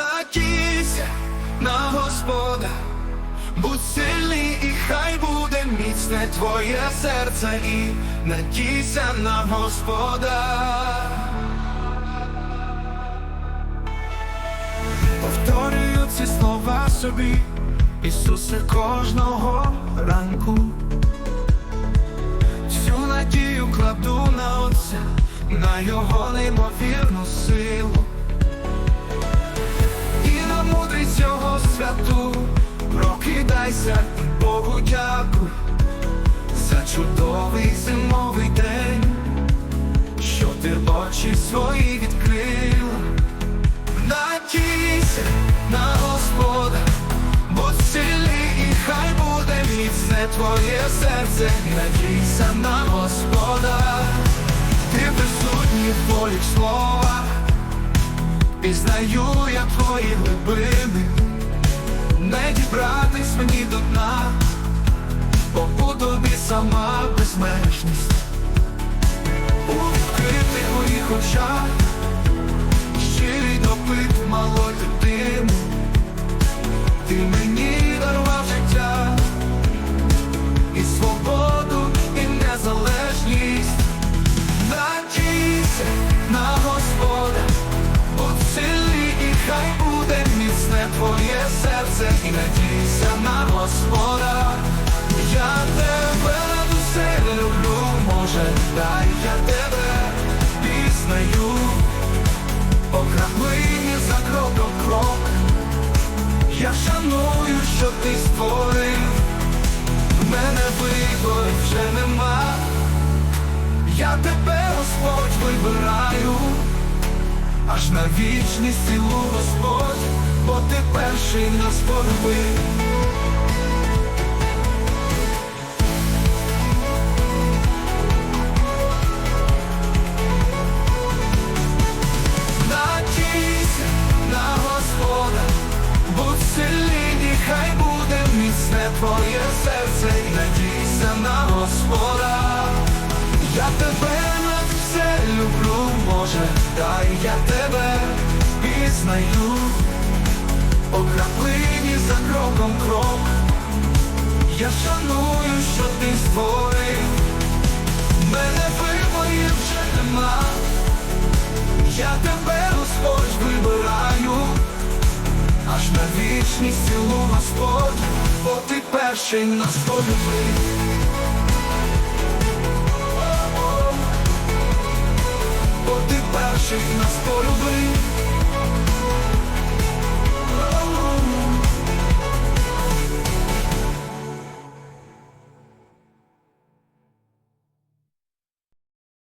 Надійся на Господа, будь сильний і хай буде міцне твоє серце і надійся на Господа. Повторюю ці слова собі, Ісусе, кожного ранку. Всю надію кладу на Отця, на його неймовірну силу. Прокидайся, і Богу дякуй за чудовий зимовий день, що ти очі свої відкрила. Надійся на Господа, будь сильний і хай буде міцне твоє серце, надійся на Господа, ти присутній в твоїх словах, пізнаю я твої глибини, не дібратись мені до дна, тобі сама безмежність, у відкритих моїх очах щирий допит мало дитини, ти мені серце, і надійся на Господа. Я тебе над усе люблю, може, дай я тебе пізнаю. По за кроком крок. Я шаную, що ти створив. Мене виборів вже нема. Я тебе, Господь, вибираю. Аж на вічність цілу Господь, бо ти перший нас полюбив Надійся на Господа, будь сильний, хай буде міцне твоє серце, і надійся на Господа. Я тебе над все люблю, може, дай я тебе пізнаю, Я шаную, що ти створив, мене виборів вже нема. Я тебе, Господь, вибираю, аж на вічність цілу Господь, бо ти перший нас полюбив. Бо ти перший нас полюбив.